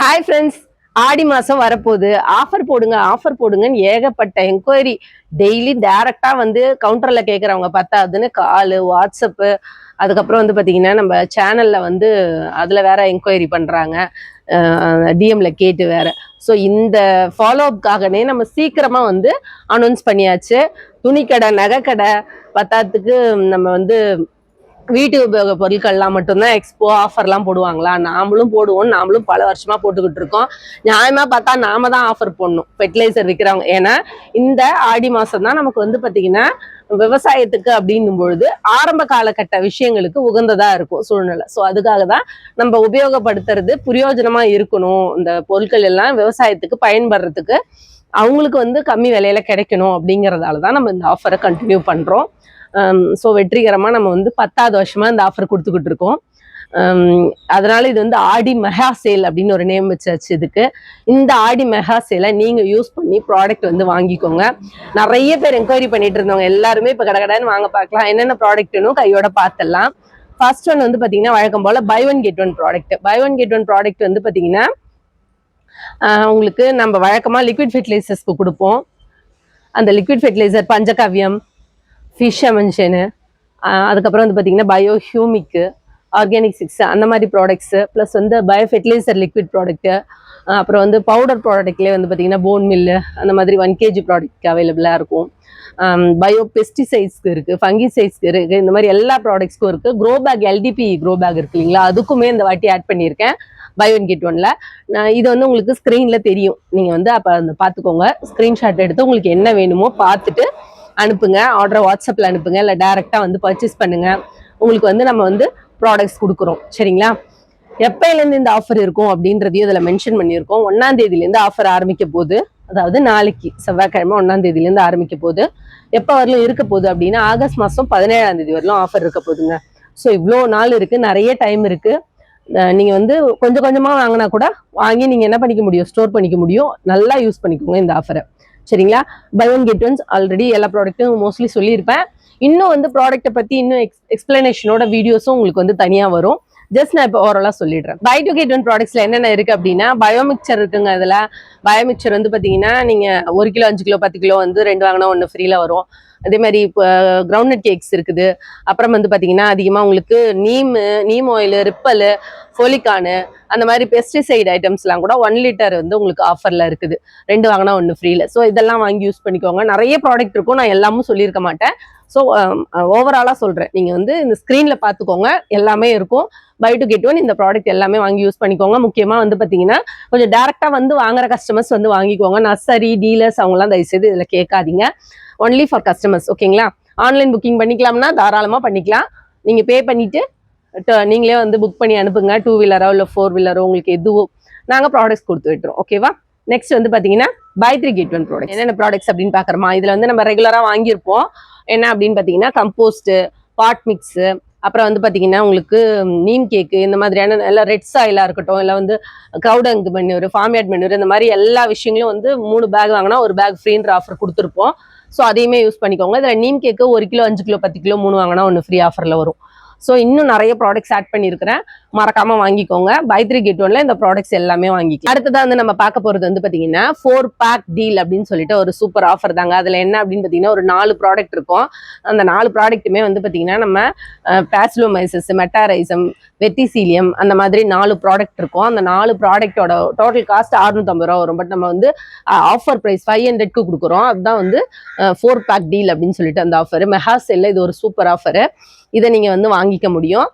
Hi friends ஆடி மாதம் வரப்போகுது. Offer போடுங்க ஆஃபர் போடுங்கன்னு ஏகப்பட்ட என்கொயரி டெய்லி டேரெக்டாக வந்து கவுண்டரில் கேட்குறவங்க பத்தாதுன்னு கால் வாட்ஸ்அப்பு அதுக்கப்புறம் வந்து பார்த்தீங்கன்னா நம்ம சேனலில் வந்து அதில் வேற என்கொயரி பண்ணுறாங்க டிஎம்ல கேட்டு வேற. ஸோ இந்த ஃபாலோ அப்காகனே நம்ம சீக்கிரமாக வந்து அனௌன்ஸ் பண்ணியாச்சு. துணிக்கடை நகைக்கடை பத்தாத்துக்கு நம்ம வந்து வீட்டு உபயோக பொருட்கள்லாம் மட்டும்தான் எக்ஸ்போ ஆஃபர்லாம் போடுவாங்களா? நாமளும் போடுவோம் நாமளும் பல வருஷமா போட்டுக்கிட்டு இருக்கோம். நியாயமா பார்த்தா நாம தான் ஆஃபர் போடணும். ஃபெர்டிலைசர் விற்கிறவங்க ஏன்னா இந்த ஆடி மாசம் தான் நமக்கு வந்து பாத்தீங்கன்னா விவசாயத்துக்கு அப்படின்னும் பொழுது ஆரம்ப காலகட்ட விஷயங்களுக்கு உகந்ததா இருக்கும் சூழ்நிலை. ஸோ அதுக்காக தான் நம்ம உபயோகப்படுத்துறது பிரயோஜனமா இருக்கணும். இந்த பொருட்கள் எல்லாம் விவசாயத்துக்கு பயன்படுறதுக்கு அவங்களுக்கு வந்து கம்மி விலையில கிடைக்கணும் அப்படிங்கிறதால தான் நம்ம இந்த ஆஃபரை கண்டினியூ பண்றோம். Um, ஸோ வெற்றிகரமாக நம்ம வந்து பத்தாவது வருஷமாக இந்த ஆஃபர் கொடுத்துக்கிட்டு இருக்கோம். Um, அதனால இது வந்து ஆடி மெகா சேல் அப்படின்னு ஒரு நேம் வச்சாச்சு இதுக்கு. இந்த ஆடி மெகா சேலை நீங்க யூஸ் பண்ணி ப்ராடக்ட் வந்து வாங்கிக்கோங்க. நிறைய பேர் என்கொயரி பண்ணிட்டு இருந்தவங்க எல்லாருமே இப்போ கடகடன்னு வாங்க பார்க்கலாம். என்னென்ன ப்ராடக்ட்னு கையோட பார்த்துடலாம் ஃபர்ஸ்ட் ஒன் வந்து பார்த்தீங்கன்னா வழக்கம் போல buy one get one product buy one get one product வந்து பார்த்தீங்கன்னா உங்களுக்கு நம்ம வழக்கமாக லிக்விட் ஃபெர்டிலைசர்ஸ்க்கு கொடுப்போம். அந்த லிக்விட் ஃபெர்டிலைசர் பஞ்சகவ்யம் ஃபிஷ் அமென்ஷனு அதுக்கப்புறம் வந்து பார்த்தீங்கன்னா பயோ ஹியூமிக்கு ஆர்கானிக் சிக்ஸ் அந்த மாதிரி ப்ராடக்ட்ஸு ப்ளஸ் வந்து பயோ ஃபெர்டிலைசர் லிக்விட் ப்ராடக்ட்டு அப்புறம் வந்து பவுடர் ப்ராடக்ட்லேயே வந்து பார்த்தீங்கன்னா போன் மில்லு அந்த மாதிரி ஒன் கேஜி ப்ராடக்ட் அவைலபிளாக இருக்கும். பயோ பெஸ்டிசைட்ஸ்க்கு இருக்குது ஃபங்கிசைட்ஸ்க்கு இருக்குது இந்த மாதிரி எல்லா ப்ராடக்ட்ஸ்க்கும் இருக்குது grow bag LDP grow bag இருக்கு இல்லைங்களா? அதுக்குமே இந்த வாட்டி ஆட் பண்ணியிருக்கேன். பை ஒன் கெட் ஒன்ல இது வந்து உங்களுக்கு ஸ்க்ரீனில் தெரியும். நீங்கள் வந்து அப்போ அந்த பார்த்துக்கோங்க ஸ்க்ரீன்ஷாட் எடுத்து உங்களுக்கு என்ன வேணுமோ பார்த்துட்டு அனுப்புங்க. ஆர்டரை வாட்ஸ்அப்பில் அனுப்புங்க. இல்லை டேரெக்டாக வந்து பர்ச்சேஸ் பண்ணுங்க. உங்களுக்கு வந்து நம்ம வந்து ப்ராடக்ட்ஸ் கொடுக்குறோம். சரிங்களா? எப்பயிலேருந்து இந்த ஆஃபர் இருக்கும் அப்படின்றதையும் இதில் மென்ஷன் பண்ணியிருக்கோம். ஒன்றாம் தேதியிலேருந்து ஆஃபர் ஆரம்பிக்க போகுது அதாவது நாளைக்கு செவ்வாய்க்கிழமை ஒன்றாம் தேதியிலேருந்து ஆரம்பிக்க போகுது எப்போ வரலும் இருக்க போகுது அப்படின்னா ஆகஸ்ட் மாதம் பதினேழாம் தேதி வரலும் ஆஃபர் இருக்க போதுங்க ஸோ இவ்வளோ நாள் இருக்குது நிறைய டைம் இருக்குது நீங்கள் வந்து கொஞ்சம் கொஞ்சமாக வாங்கினா கூட வாங்கி நீங்கள் என்ன பண்ணிக்க முடியும்? ஸ்டோர் பண்ணிக்க முடியும். நல்லா யூஸ் பண்ணிக்கோங்க இந்த ஆஃபரை சரிங்களா? Buy one get ones already எல்லா ப்ராடக்ட்டும் மோஸ்ட்லி சொல்லியிருப்பேன். இன்னும் வந்து ப்ராடக்ட்டை பற்றி இன்னும் எக்ஸ் எக்ஸ்பிளனேஷனோட வீடியோஸும் உங்களுக்கு வந்து தனியாக வரும். ஜஸ்ட் நான் இப்போ ஓரளவு சொல்லிடுறேன். பை டு கெட் ஒன் ப்ராடக்ட்ஸில் என்னென்ன இருக்குது அப்படின்னா பயோமிக்சர் இருக்குங்க அதில் பயோமிக்சர் வந்து பார்த்தீங்கன்னா நீங்கள் ஒரு கிலோ அஞ்சு கிலோ பத்து கிலோ வந்து ரெண்டு வாங்கினா ஒன்று ஃப்ரீயில் வரும். அதே மாதிரி இப்போ கிரவுண்ட்நட் கேக்ஸ் இருக்குது. அப்புறம் வந்து பார்த்தீங்கன்னா அதிகமாக உங்களுக்கு நீம் நீம் ஆயில் ரிப்பல் ஃபோலிகானு அந்த மாதிரி பெஸ்டிசைட் ஐட்டம்ஸ்லாம் கூட ஒன் லிட்டர் வந்து உங்களுக்கு ஆஃபரில் இருக்குது. ரெண்டு வாங்கினா ஒன்று ஃப்ரீல ஸோ இதெல்லாம் வாங்கி யூஸ் பண்ணிக்கோங்க. நிறைய ப்ராடக்ட் இருக்கும். நான் எல்லாமும் சொல்லியிருக்க மாட்டேன். ஸோ ஓவராலாக um, uh, சொல்கிறேன் நீங்கள் வந்து இந்த ஸ்க்ரீனில் பார்த்துக்கோங்க எல்லாமே இருக்கும். பை டு கெட் ஒன் இந்த ப்ராடக்ட் எல்லாமே வாங்கி யூஸ் பண்ணிக்கோங்க. முக்கியமாக வந்து பார்த்தீங்கன்னா கொஞ்சம் டேரெக்டாக வந்து வாங்குற கஸ்டமர்ஸ் வந்து வாங்கிக்கோங்க. நர்சரி டீலர்ஸ் அவங்களாம் தயவுசெய்து இதில் கேட்காதீங்க. ஒன்லி ஃபார் கஸ்டமர்ஸ் ஓகேங்களா ஆன்லைன் புக்கிங் பண்ணிக்கலாம்னா தாராளமாக பண்ணிக்கலாம். நீங்கள் பே பண்ணிவிட்டு நீங்களே வந்து புக் பண்ணி அனுப்புங்க. டூ வீலரோ இல்லை ஃபோர் வீலரோ உங்களுக்கு எதுவோ. நாங்கள் ப்ராடக்ட்ஸ் கொடுத்து விட்டுறோம் ஓகேவா நெக்ஸ்ட் வந்து பார்த்தீங்கன்னா buy three get one product என்னென்ன ப்ராடக்ட்ஸ் அப்படின்னு பார்க்குறோமா இதில் வந்து நம்ம ரெகுலராக வாங்கியிருப்போம். என்ன அப்படின்னு பார்த்தீங்கன்னா கம்போஸ்ட்டு பாட் மிக்ஸு அப்புறம் வந்து பார்த்தீங்கன்னா உங்களுக்கு நீம் கேக்கு இந்த மாதிரியான எல்லாம் ரெட் சாயிலாக இருக்கட்டும் இல்லை வந்து க்ரௌடங் மென்யூர் ஃபார்மேட் மென்யூர் இந்த மாதிரி எல்லா விஷயங்களும் வந்து மூணு பேக் வாங்கினா ஒரு பேக் ஃப்ரீன்ற ஆஃபர் கொடுத்துருப்போம். ஸோ அதையுமே யூஸ் பண்ணிக்கோங்க. இதில் நீம் கேக்கு ஒரு கிலோ அஞ்சு கிலோ பத்து கிலோ மூணு வாங்கினா ஒன்று ஃப்ரீ ஆஃபரில் வரும். ஸோ இன்னும் நிறைய ப்ராடக்ட்ஸ் ஆட் பண்ணியிருக்கிறேன். மறக்காம வாங்கிக்கோங்க. பை த்ரீ கெட் ஒன்ல இந்த ப்ராடக்ட்ஸ் எல்லாமே வாங்கிக்கலாம். அடுத்ததா வந்து நம்ம பார்க்க போறது வந்து பாத்தீங்கன்னா ஃபோர் பேக் டீல் அப்படின்னு சொல்லிட்டு ஒரு சூப்பர் ஆஃபர் தாங்க. அதுல என்ன அப்படின்னு பாத்தீங்கன்னா ஒரு நாலு ப்ராடக்ட் இருக்கும். அந்த நாலு ப்ராடக்ட்டுமே வந்து பாத்தீங்கன்னா நம்ம பேஸ்லோமைசஸ் மெட்டாரைசம் வெட்டிசீலியம் அந்த மாதிரி நாலு ப்ராடக்ட் இருக்கும். அந்த நாலு ப்ராடக்ட்டோட டோட்டல் காஸ்ட் அறுநூத்தம்பது ரூபா வரும். பட் நம்ம வந்து ஆஃபர் ப்ரைஸ் ஃபைவ் ஹண்ட்ரட்க்கு கொடுக்குறோம். அதுதான் வந்து ஃபோர் பேக் டீல் அப்படின்னு சொல்லிட்டு அந்த ஆஃபர் மெஹா செல்ல இது ஒரு சூப்பர் ஆஃபர் இதை நீங்கள் வந்து வாங்கிக்க முடியும்.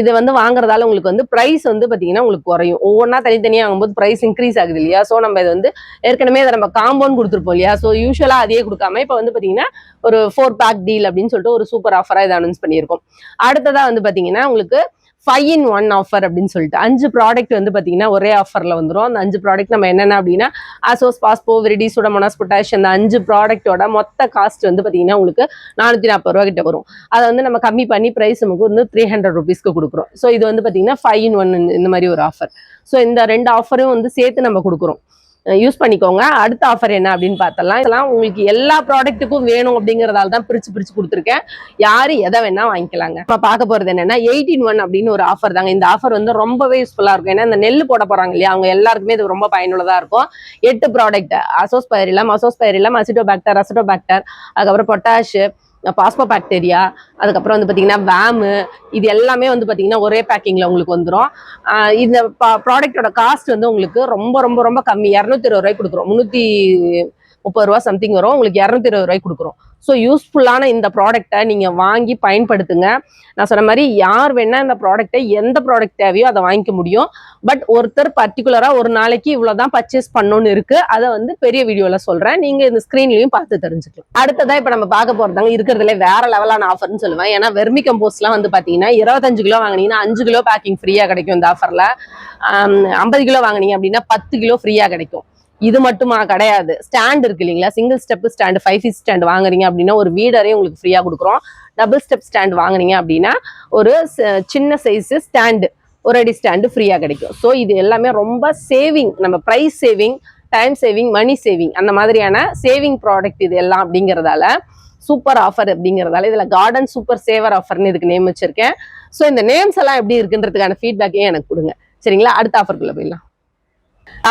இது வந்து வாங்குறதால உங்களுக்கு வந்து ப்ரைஸ் வந்து பார்த்தீங்கன்னா உங்களுக்கு குறையும். ஒவ்வொன்றா தனித்தனியாக வாங்கும்போது ப்ரைஸ் இன்க்ரீஸ் ஆகுது இல்லையா? ஸோ நம்ம இது வந்து ஏற்கனவே அதை நம்ம காம்பவுண்ட் கொடுத்துருப்போம் இல்லையா? ஸோ யூஸ்வலாக அதையே கொடுக்காம இப்போ வந்து பார்த்தீங்கன்னா ஒரு ஃபோர் பேக் டீல் அப்படின்னு சொல்லிட்டு ஒரு சூப்பர் ஆஃபராக இதை அனௌன்ஸ் பண்ணியிருக்கோம். அடுத்ததாக வந்து பார்த்தீங்கன்னா உங்களுக்கு ஃபைவ் இன் ஒன் ஆஃபர் அப்படின்னு சொல்லிட்டு. அஞ்சு ப்ராடக்ட் வந்து பார்த்தீங்கன்னா ஒரே ஆஃபரில் வந்துடும் அந்த அஞ்சு ப்ராடக்ட் நம்ம என்னென்ன அப்படின்னா அசோஸ் பாஸ்போ விரிடி சுடமோனாஸ் பொட்டாஷ் அந்த அஞ்சு ப்ராடக்ட்டோட மொத்த காஸ்ட் வந்து பார்த்தீங்கன்னா உங்களுக்கு நானூற்றி நாற்பது ரூபா கிட்ட வரும். அதை வந்து நம்ம கம்மி பண்ணி ப்ரைஸ் நமக்கு வந்து த்ரீ ஹண்ட்ரட் ருபீஸ்க்கு கொடுக்குறோம். ஸோ இது வந்து பார்த்தீங்கன்னா ஃபைவ் இன் ஒன் இந்த மாதிரி ஒரு ஆஃபர் ஸோ இந்த ரெண்டு ஆஃபரும் வந்து சேர்த்து நம்ம கொடுக்குறோம். யூஸ் பண்ணிக்கோங்க. அடுத்த ஆஃபர் என்ன அப்படின்னு பார்த்தலாம் இதெல்லாம் உங்களுக்கு எல்லா ப்ராடக்ட்டுக்கும் வேணும் அப்படிங்கிறதால தான் பிரித்து பிரித்து கொடுத்துருக்கேன். யாரு எதை வேணால் வாங்கிக்கலாங்க. நம்ம பார்க்க போகிறது என்னென்னா எயிட்டின் ஒன் அப்படின்னு ஒரு ஆஃபர் தாங்க. இந்த ஆஃபர் வந்து ரொம்பவே யூஸ்ஃபுல்லாக இருக்கும். ஏன்னா இந்த நெல் போட போகிறாங்க இல்லையா? அவங்க எல்லாருக்குமே இது ரொம்ப பயனுள்ளதாக இருக்கும். எட்டு product azospirillum azospirillum acetobacter acetobacter அதுக்கப்புறம் பொட்டாஷு பாஸ்போ பாக்டீரியா அதுக்கப்புறம் வந்து பார்த்தீங்கன்னா வேமு இது எல்லாமே வந்து பார்த்தீங்கன்னா ஒரே பேக்கிங்கில் உங்களுக்கு வந்துடும் இந்த ப்ராடக்ட்டோட காஸ்ட் வந்து உங்களுக்கு ரொம்ப ரொம்ப ரொம்ப கம்மி. இரநூத்தி இருபது ரூபாய்க்கு கொடுக்குறோம். முந்நூற்றி முப்பது ரூபா சம்திங் வரும். உங்களுக்கு இரநூத்தி இருபது ரூபாய்க்கு கொடுக்குறோம். ஸோ யூஸ்ஃபுல்லான இந்த ப்ராடக்ட்டை நீங்கள் வாங்கி பயன்படுத்துங்க. நான் சொன்ன மாதிரி யார் வேணால் இந்த ப்ராடக்ட்டை எந்த ப்ராடக்ட் தேவையோ அதை வாங்கிக்க முடியும். பட் ஒருத்தர் பர்டிகுலராக ஒரு நாளைக்கு இவ்வளோதான் பர்ச்சேஸ் பண்ணணும்னு இருக்குது அதை வந்து பெரிய வீடியோவில் சொல்கிறேன் நீங்கள் இந்த ஸ்க்ரீன்லையும் பார்த்து தெரிஞ்சுக்கலாம். அடுத்ததாக இப்போ நம்ம பார்க்க போகிறதாங்க இருக்கிறதுல வேற லெவலான ஆஃபர்னு சொல்லுவேன். ஏன்னா வெர்மி கம்போஸ்ட்லாம் வந்து பார்த்தீங்கன்னா இருபத்தஞ்சு கிலோ வாங்கினீங்கன்னா அஞ்சு கிலோ பேக்கிங் ஃப்ரீயாக கிடைக்கும் இந்த ஆஃபரில் ஐம்பது கிலோ வாங்கினீங்க அப்படின்னா பத்து கிலோ ஃப்ரீயாக கிடைக்கும். இது மட்டுமா? கிடையாது. ஸ்டாண்ட் இருக்கு இல்லைங்களா? Single step stand five feet stand வாங்குறீங்க அப்படின்னா ஒரு வீடரையும் உங்களுக்கு ஃப்ரீயாக கொடுக்குறோம். டபுள் ஸ்டெப் ஸ்டாண்ட் வாங்குனீங்க அப்படின்னா ஒரு ச- சின்ன சைஸு ஸ்டாண்டு ஒரு அடி ஸ்டாண்டு ஃப்ரீயாக கிடைக்கும். ஸோ இது எல்லாமே ரொம்ப சேவிங் நம்ம price saving time saving money saving அந்த மாதிரியான சேவிங் ப்ராடக்ட் இது எல்லாம் அப்படிங்கிறதால சூப்பர் ஆஃபர் அப்படிங்கிறதால இதில் கார்டன் சூப்பர் சேவர் ஆஃபர்னு இதுக்கு நேம் வச்சிருக்கேன். ஸோ இந்த நேம்ஸ் எல்லாம் எப்படி இருக்குன்றதுக்கான ஃபீட்பேக்கையும் எனக்கு கொடுங்க. சரிங்களா? அடுத்த ஆஃபருக்குள்ள போயிடலாம்.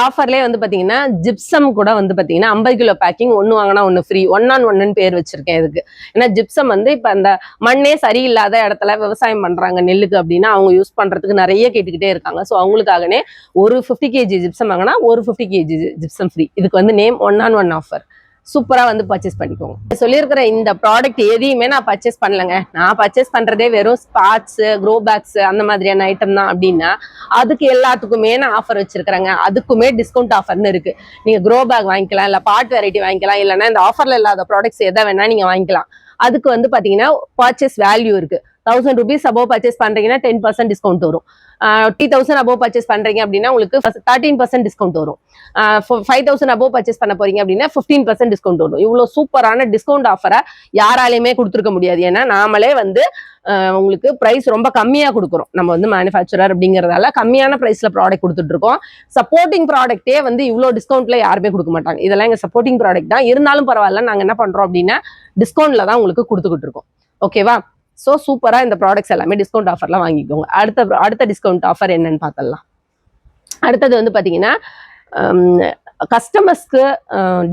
ஆஃபர்லேயே வந்து பார்த்தீங்கன்னா ஜிப்சம் கூட வந்து பார்த்தீங்கன்னா ஐம்பது கிலோ பேக்கிங் ஒன்று வாங்கினா ஒன்று ஃப்ரீ ஒன் ஆன் ஒன்னு பேர் வச்சிருக்கேன் இதுக்கு. ஏன்னா ஜிப்சம் வந்து இப்போ அந்த மண்ணே சரியில்லாத இடத்துல விவசாயம் பண்ணுறாங்க நெல்லுக்கு அப்படின்னா அவங்க யூஸ் பண்ணுறதுக்கு நிறைய கேட்டுக்கிட்டே இருக்காங்க. ஸோ அவங்களுக்காகனே ஒரு ஃபிஃப்டி கேஜி ஜிப்சம் வாங்கினா ஒரு ஃபிஃப்டி கேஜி ஜிப்சம் ஃப்ரீ இதுக்கு வந்து name one on one offer சூப்பரா வந்து பர்ச்சேஸ் பண்ணிக்கோங்க. சொல்லியிருக்கிற இந்த ப்ராடக்ட் எதையுமே நான் பர்ச்சேஸ் பண்ணலங்க. நான் பர்ச்சேஸ் பண்றதே வெறும் ஸ்பாட்ஸ் க்ரோ பேக்ஸ் அந்த மாதிரியான ஐட்டம் தான் அப்படின்னா அதுக்கு எல்லாத்துக்குமே நான் ஆஃபர் வச்சிருக்கிறேங்க. அதுக்குமே டிஸ்கவுண்ட் ஆஃபர்னு இருக்கு. நீங்க க்ரோ பேக் வாங்கிக்கலாம் இல்ல பாட் வெரைட்டி வாங்கிக்கலாம் இல்லைன்னா இந்த ஆஃபர்ல இல்லாத ப்ராடக்ட்ஸ் எதை வேணா நீங்க வாங்கிக்கலாம். அதுக்கு வந்து பாத்தீங்கன்னா பர்ச்சேஸ் வேல்யூ இருக்கு. தௌசண்ட் ருபீஸ் அபவ் பர்ச்சேஸ் பண்றீங்கன்னா டென் பர்சன்ட் டிஸ்கவுண்ட் வரும். டீ தௌசண்ட் அபோவ் பர்ச்சேஸ் பண்றீங்க அப்படின்னா உங்களுக்கு தேர்ட்டீன் பர்சன்ட் டிஸ்கவுண்ட் வரும். ஃபைவ் தௌசண்ட் அபோவ் பர்ச்சேஸ் பண்ண போறீங்க அப்படின்னா ஃபிஃப்டீன் பர்சன்ட் டிஸ்கவுண்ட் வரும். இவ்வளோ சூப்பரான டிஸ்கவுண்ட் ஆஃபரை யாராலையுமே கொடுத்துருக்க முடியாது. ஏன்னா நாமளே வந்து உங்களுக்கு ப்ரைஸ் ரொம்ப கம்மியாக கொடுக்குறோம். நம்ம வந்து மேனுஃபேக்சரர் அப்படிங்கிறதால கம்மியான ப்ரைஸில் ப்ராடக்ட் கொடுத்துட்ருக்கோம். சப்போர்ட்டிங் ப்ராடக்ட்டே வந்து இவ்வளோ டிஸ்கவுண்ட்டில் யாருமே கொடுக்க மாட்டாங்க. இதெல்லாம் எங்கள் சப்போர்ட்டிங் ப்ராடக்ட் தான். இருந்தாலும் பரவாயில்ல. நாங்கள் என்ன பண்ணுறோம் அப்படின்னா டிஸ்கவுண்ட்டில் தான் உங்களுக்கு கொடுத்துக்கிட்டு இருக்கோம் ஓகேவா ஸோ சூப்பராக இந்த ப்ராடக்ட்ஸ் எல்லாமே டிஸ்கவுண்ட் ஆஃபர்லாம் வாங்கிக்கோங்க. அடுத்த அடுத்த டிஸ்கவுண்ட் ஆஃபர் என்னன்னு பார்த்தலாம் அடுத்தது வந்து பார்த்தீங்கன்னா கஸ்டமர்ஸ்க்கு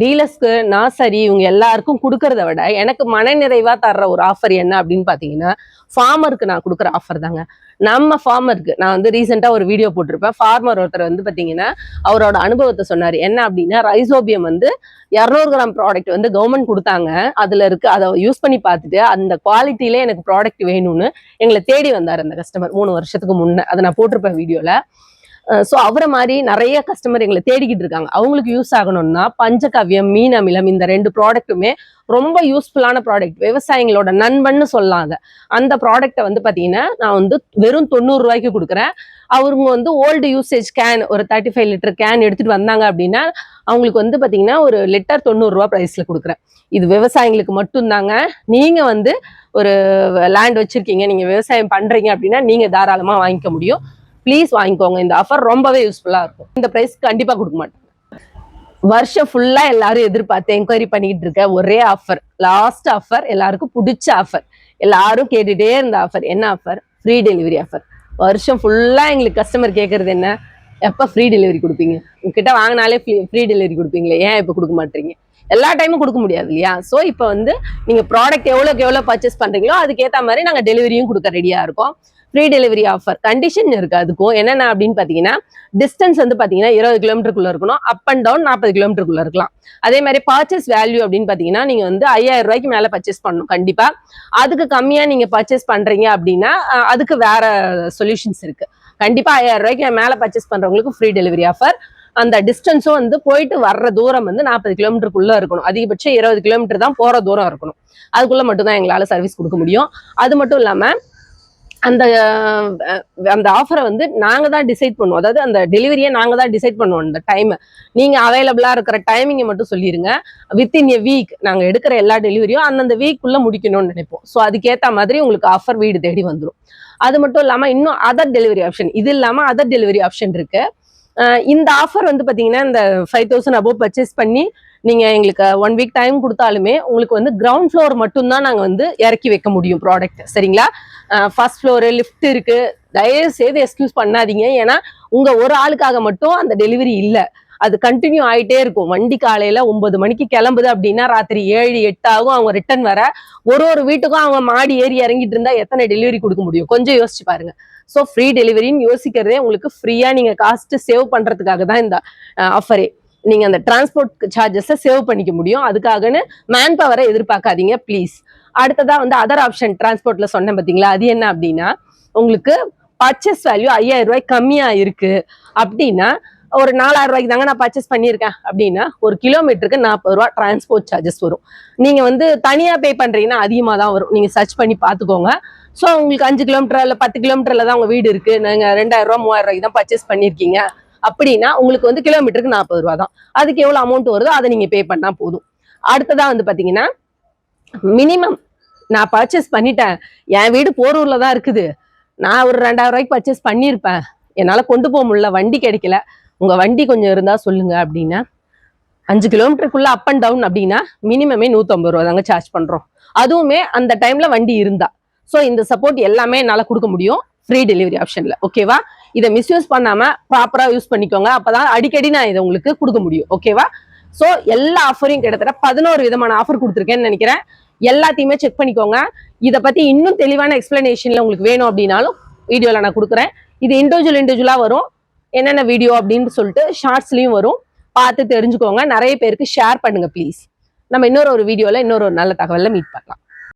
டீலர்ஸ்க்கு சரி இவங்க எல்லாருக்கும் கொடுக்கறத விட எனக்கு மனநிறைவாக தர்ற ஒரு ஆஃபர் என்ன அப்படின்னு பார்த்தீங்கன்னா ஃபார்மருக்கு நான் கொடுக்குற ஆஃபர் தாங்க. நம்ம ஃபார்மருக்கு நான் வந்து ரீசெண்டாக ஒரு வீடியோ போட்டிருப்பேன். ஃபார்மர் ஒருத்தர் வந்து பார்த்தீங்கன்னா அவரோட அனுபவத்தை சொன்னார். என்ன அப்படின்னா ரைசோபியம் வந்து இரநூறு கிராம் ப்ராடக்ட் வந்து கவர்மெண்ட் கொடுத்தாங்க. அதில் இருக்கு அதை யூஸ் பண்ணி பார்த்துட்டு அந்த குவாலிட்டியிலே எனக்கு ப்ராடக்ட் வேணும்னு எங்களை தேடி வந்தார் அந்த கஸ்டமர் மூணு வருஷத்துக்கு முன்னே. அதை நான் போட்டிருப்பேன் வீடியோவில் ஸோ அவரை மாதிரி நிறைய கஸ்டமர் எங்களை தேடிக்கிட்டு இருக்காங்க. அவங்களுக்கு யூஸ் ஆகணும்னா பஞ்சகவ்யம் மீன் அமிலம் இந்த ரெண்டு ப்ராடக்ட்டுமே ரொம்ப யூஸ்ஃபுல்லான ப்ராடக்ட் விவசாயிகளோட நண்பன்னு சொல்லாங்க. அந்த ப்ராடக்ட்டை வந்து பார்த்தீங்கன்னா நான் வந்து வெறும் தொண்ணூறு ரூபாய்க்கு கொடுக்குறேன். அவங்க வந்து ஓல்டு யூசேஜ் கேன் ஒரு தேர்ட்டி ஃபைவ் லிட்டர் கேன் எடுத்துகிட்டு வந்தாங்க அப்படின்னா அவங்களுக்கு வந்து பார்த்தீங்கன்னா ஒரு லிட்டர் தொண்ணூறுரூவா ப்ரைஸில் கொடுக்குறேன். இது விவசாயிகளுக்கு மட்டும்தாங்க. நீங்கள் வந்து ஒரு லேண்ட் வச்சுருக்கீங்க நீங்கள் விவசாயம் பண்ணுறீங்க அப்படின்னா நீங்கள் தாராளமாக வாங்கிக்க முடியும். ப்ளீஸ் வாங்கிக்கோங்க. இந்த ஆஃபர் ரொம்பவே யூஸ்ஃபுல்லாக இருக்கும். இந்த ப்ரைஸ் கண்டிப்பாக கொடுக்க மாட்டேன் வருஷம் ஃபுல்லாக எல்லாரும் எதிர்பார்த்து என்கொயரி பண்ணிக்கிட்டு இருக்க ஒரே ஆஃபர் லாஸ்ட் ஆஃபர் எல்லாருக்கும் பிடிச்ச ஆஃபர் எல்லாரும் கேட்டுட்டே இருந்த ஆஃபர் என்ன ஆஃபர் ஃப்ரீ டெலிவரி ஆஃபர் வருஷம் ஃபுல்லா எங்களுக்கு கஸ்டமர் கேட்கறது என்ன? எப்போ ஃப்ரீ டெலிவரி கொடுப்பீங்க? உங்ககிட்ட வாங்கினாலே ஃப்ரீ டெலிவரி கொடுப்பீங்களே? ஏன் இப்போ கொடுக்க மாட்டீங்க? எல்லா டைமும் கொடுக்க முடியாது இல்லையா? ஸோ இப்போ வந்து நீங்கள் ப்ராடக்ட் எவ்வளோக்கு எவ்வளோ பர்ச்சேஸ் பண்ணுறீங்களோ அதுக்கேற்ற மாதிரி நாங்கள் டெலிவரியும் கொடுக்க ரெடியாக இருக்கோம். ஃப்ரீ டெலிவரி ஆஃபர் கண்டிஷன் இருக்கு அதுக்கும் என்னென்ன அப்படின்னு பார்த்தீங்கன்னா டிஸ்டன்ஸ் வந்து பார்த்தீங்கன்னா இருபது கிலோமீட்டருக்குள்ள இருக்கணும். அப் அண்ட் டவுன் நாற்பது கிலோமீட்டருக்குள்ள இருக்கலாம். அதே மாதிரி பர்ச்சேஸ் வேல்யூ அப்படின்னு பார்த்தீங்கன்னா நீங்கள் வந்து ஐயாயிரம் ரூபாய்க்கு மேலே பர்ச்சேஸ் பண்ணணும். கண்டிப்பாக அதுக்கு கம்மியாக நீங்கள் பர்ச்சேஸ் பண்ணுறீங்க அப்படின்னா அதுக்கு வேற சொல்யூஷன்ஸ் இருக்குது கண்டிப்பாக ஐயாயிரம் ரூபாய்க்கு மேலே பர்ச்சேஸ் பண்ணுறவங்களுக்கு ஃப்ரீ டெலிவரி ஆஃபர் அந்த டிஸ்டன்ஸும் வந்து போயிட்டு வர்ற தூரம் வந்து நாற்பது கிலோமீட்டருக்குள்ளே இருக்கணும். அதிகபட்சம் இருபது கிலோமீட்டர் தான் போகிற தூரம் இருக்கணும். அதுக்குள்ளே மட்டும் தான் சர்வீஸ் கொடுக்க முடியும். அது மட்டும் இல்லாமல் அந்த அந்த ஆஃபரை வந்து நாங்கள் தான் டிசைட் பண்ணுவோம். அதாவது அந்த டெலிவரியை நாங்கள் தான் டிசைட் பண்ணுவோம் அந்த டைமை நீங்கள் அவைலபிளாக இருக்கிற டைமிங்கை மட்டும் சொல்லிடுங்க வித்தின் எ வீக் நாங்கள் எடுக்கிற எல்லா டெலிவரியும் அந்தந்த வீக்குள்ளே முடிக்கணும்னு நினைப்போம். ஸோ அதுக்கேற்ற மாதிரி உங்களுக்கு ஆஃபர் வீடு தேடி வந்துடும் அது மட்டும் இல்லாமல் இன்னும் அதர் டெலிவரி ஆப்ஷன் இது இல்லாமல் அதர் டெலிவரி ஆப்ஷன் இருக்குது இந்த ஆஃபர் வந்து பார்த்தீங்கன்னா இந்த ஃபைவ் தௌசண்ட் அபோவ் பர்ச்சேஸ் பண்ணி நீங்க எங்களுக்கு ஒன் வீக் டைம் கொடுத்தாலுமே உங்களுக்கு வந்து கிரவுண்ட் ஃப்ளோர் மட்டும்தான் நாங்க வந்து இறக்கி வைக்க முடியும் ப்ராடக்ட் சரிங்களா? ஃபர்ஸ்ட் ஃப்ளோரு லிஃப்ட் இருக்கு. தயவு செய்து எக்ஸ்கியூஸ் பண்ணாதீங்க. ஏன்னா உங்க ஒரு ஆளுக்காக மட்டும் அந்த டெலிவரி இல்லை. அது கண்டினியூ ஆகிட்டே இருக்கும். வண்டி காலையில ஒன்பது மணிக்கு கிளம்புது அப்படின்னா ராத்திரி ஏழு எட்டு ஆகும். அவங்க ரிட்டர்ன் வர ஒரு ஒரு வீட்டுக்கும் அவங்க மாடி ஏறி இறங்கிட்டு இருந்தா எத்தனை டெலிவரி கொடுக்க முடியும்? கொஞ்சம் யோசிச்சு பாருங்க. ஸோ ஃப்ரீ டெலிவரின்னு யோசிக்கிறதே உங்களுக்கு ஃப்ரீயா நீங்க காஸ்ட் சேவ் பண்றதுக்காக தான் இந்த ஆஃபரே நீங்க அந்த டிரான்ஸ்போர்ட் சார்ஜஸை சேவ் பண்ணிக்க முடியும். அதுக்காகன்னு மேன் பவரை எதிர்பார்க்காதீங்க ப்ளீஸ் அடுத்ததா வந்து அதர் ஆப்ஷன் டிரான்ஸ்போர்ட்ல சொன்னேன் பாத்தீங்களா? அது என்ன அப்படின்னா உங்களுக்கு பர்ச்சேஸ் வேல்யூ ஐயாயிரம் ரூபாய் கம்மியா இருக்கு அப்படின்னா ஒரு நாலாயிரம் ரூபாய்க்கு தாங்க நான் பர்ச்சேஸ் பண்ணியிருக்கேன் அப்படின்னா ஒரு கிலோமீட்டருக்கு நாற்பது ரூபா டிரான்ஸ்போர்ட் சார்ஜஸ் வரும். நீங்க வந்து தனியா பே பண்றீங்கன்னா அதிகமா தான் வரும். நீங்க சர்ச் பண்ணி பார்த்துக்கோங்க ஸோ உங்களுக்கு அஞ்சு கிலோமீட்டர் இல்லை பத்து கிலோமீட்டர்ல தான் உங்க வீடு இருக்கு. நீங்க ரெண்டாயிரம் ரூபா மூவாயிரம் ரூபாய்க்கு தான் பர்ச்சேஸ் பண்ணியிருக்கீங்க. அப்படின்னா உங்களுக்கு வந்து கிலோமீட்டருக்கு நாற்பது ரூபா தான் அதுக்கு எவ்வளோ அமௌண்ட் வருதோ அதை நீங்கள் பே பண்ணால் போதும். அடுத்ததாக வந்து பார்த்தீங்கன்னா மினிமம் நான் பர்ச்சேஸ் பண்ணிட்டேன். என் வீடு போரூரில் தான் இருக்குது. நான் ஒரு ரெண்டாயிரம் ரூபாய்க்கு பர்ச்சேஸ் பண்ணியிருப்பேன். என்னால் கொண்டு போக முடியல வண்டி கிடைக்கல. உங்கள் வண்டி கொஞ்சம் இருந்தால் சொல்லுங்கள் அப்படின்னா அஞ்சு கிலோமீட்டருக்குள்ளே அப் அண்ட் டவுன் அப்படின்னா மினிமமே நூற்றம்பது ரூபா தாங்க சார்ஜ் பண்ணுறோம் அதுவுமே அந்த டைமில் வண்டி இருந்தா. ஸோ இந்த சப்போர்ட் எல்லாமே என்னால் கொடுக்க முடியும். ஃப்ரீ டெலிவரி ஆப்ஷனில் ஓகேவா இதை மிஸ்யூஸ் பண்ணாம ப்ராப்பரா யூஸ் பண்ணிக்கோங்க. அப்பதான் அடிக்கடி நான் இதை உங்களுக்கு கொடுக்க முடியும். ஓகேவா ஸோ எல்லா ஆஃபரையும் கிட்டத்தட்ட பதினோரு விதமான ஆஃபர் கொடுத்துருக்கேன்னு நினைக்கிறேன். எல்லாத்தையுமே செக் பண்ணிக்கோங்க. இதை பத்தி இன்னும் தெளிவான எக்ஸ்பிளனேஷன்ல உங்களுக்கு வேணும் அப்படின்னாலும் வீடியோல நான் கொடுக்குறேன். இது இண்டிவிஜுவல் இண்டிவிஜுவலா வரும். என்னென்ன வீடியோ அப்படின்னு சொல்லிட்டு ஷார்ட்ஸ்லயும் வரும். பார்த்து தெரிஞ்சுக்கோங்க. நிறைய பேருக்கு ஷேர் பண்ணுங்க ப்ளீஸ் நம்ம இன்னொரு ஒரு வீடியோல இன்னொரு ஒரு நல்ல தகவலில் மீட் பண்ணலாம்.